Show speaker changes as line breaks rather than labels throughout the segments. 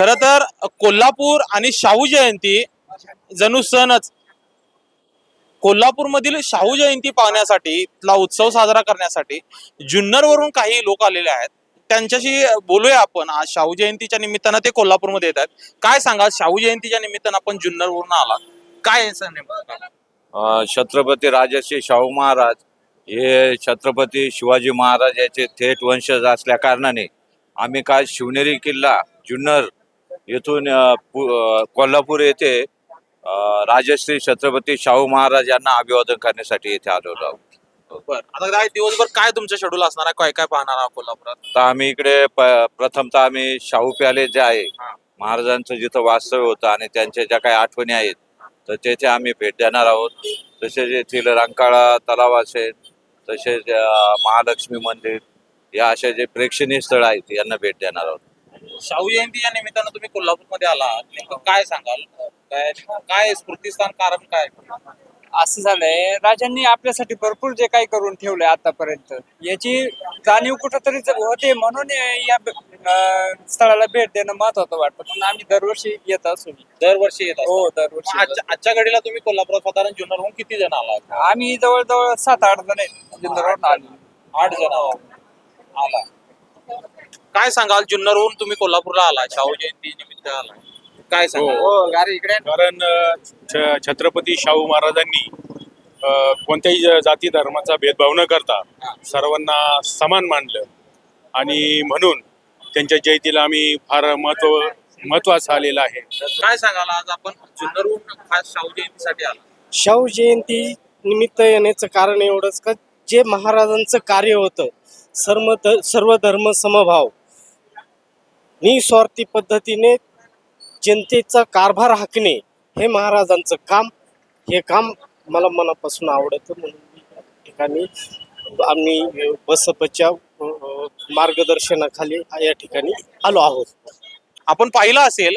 खर तर कोल्हापूर आणि शाहू जयंती जणू सणच कोल्हापूरमधील शाहू जयंती पाहण्यासाठी तिथला उत्सव साजरा करण्यासाठी जुन्नरवरून काही लोक आलेले आहेत. त्यांच्याशी बोलूया आपण. आज शाहू जयंतीच्या निमित्तानं ते कोल्हापूरमध्ये येत आहेत. काय सांगा शाहू जयंतीच्या निमित्तानं आपण जुन्नरवरून आला काय
छत्रपती राजर्षी शाहू महाराज हे छत्रपती शिवाजी महाराज याचे थेट वंशज असल्या कारणाने आम्ही काल शिवनेरी किल्ला जुन्नर येथून कोल्हापूर येथे राजश्री छत्रपती शाहू महाराज यांना अभिवादन करण्यासाठी येथे आलेलो आहोत.
बरं. आता काय दिवसभर काय तुमचं शेड्यूल असणार आहे? काय काय पाहणार आहात कोल्हापुरात?
तर आम्ही इकडे प- प्रथमतः आम्ही शाहू प्याले जे आहे
हा.
महाराजांचं जिथं वास्तव्य होतं आणि त्यांच्या ज्या काही आठवणी आहेत तर तेथे आम्ही भेट देणार आहोत. तसेच येथील रंकाळा तलाव असेल तसेच अं, महालक्ष्मी मंदिर या अशा जे प्रेक्षणीय स्थळ आहेत यांना भेट देणार आहोत.
शाहू जयंती या निमित्तानं तुम्ही कोल्हापूरमध्ये आला. आहात. नेमकं काय सांगाल? काय काय स्फूर्तिस्थान कारण काय?
असं झालंय. राजांनी आपल्यासाठी भरपूर जे काही करून ठेवलंय आतापर्यंत. याची जाणीव कुठंतरी होते म्हणून या अं, स्थळाला भेट देणं महत्वाचं वाटतं. पण आम्ही दरवर्षी येत असू.
दरवर्षी येत असता.
हो दरवर्षी
आजच्या आजच्या घडीला तुम्ही कोल्हापुरात साधारण जुन्नरहून किती जण आला
असू. आम्ही जवळजवळ सात आठ जण आहेत. जुन्नरवरून आलो
आठ जण आला. काय सांगाल? जुन्नरहून तुम्ही कोल्हापूरला आला शाहू जयंती निमित्त आला काय सांगाल?
हो गाडी इकडे.
कारण अ, छ- छत्रपती शाहू महाराजांनी अ, कोणत्याही ज- जाती धर्माचा भेदभाव न करता सर्वांना समान मानलं. आणि म्हणून त्यांच्या जयंतीला आम्ही फार महत्त्व महत्वाचं आलेलं आहे.
काय सांगाल आज आपण? जुन्नरहून खास शाहू जयंतीसाठी आला
शाहू जयंती निमित्त येण्याचं कारण एवढंच का? जे महाराजांचं कार्य होतं सर्व सर्व धर्म समभाव निस्वार्थी पद्धतीने जनतेचा कारभार हाकणे हे महाराजांचं काम. हे काम मला मनापासून आवडतं म्हणून मी या ठिकाणी आम्ही बसपच्या मार्गदर्शनाखाली या ठिकाणी आलो आहोत.
आपण पाहिलं असेल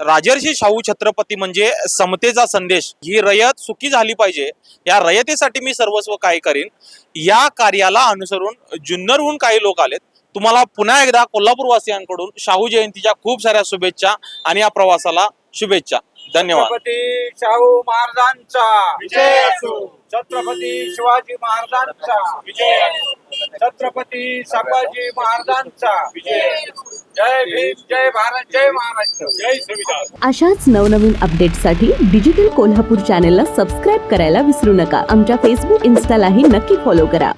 राजर्षी शाहू छत्रपती म्हणजे समतेचा संदेश. ही रयत सुखी झाली पाहिजे. या रयतेसाठी मी सर्वस्व काय करीन? या कार्याला अनुसरून जुन्नरहून काही लोक आलेत. तुम्हाला पुन्हा एकदा कोल्हापूर वासियांकडून शाहू जयंतीच्या खूप साऱ्या शुभेच्छा आणि या प्रवासाला शुभेच्छा. धन्यवाद.
छत्रपती शाहू महाराजांचा. विजय असो. छत्रपती शिवाजी महाराजांचा. विजय छत्रपती संभाजी महाराजांचा. विजय जय भीम जय भारत जय महाराष्ट्र. जय संविधान
अशाच नवनवीन अपडेट्ससाठी डिजिटल कोल्हापूर चॅनेलला सबस्क्राईब करायला विसरू नका. आमच्या फेसबुक इन्स्टालाही नक्की फॉलो करा.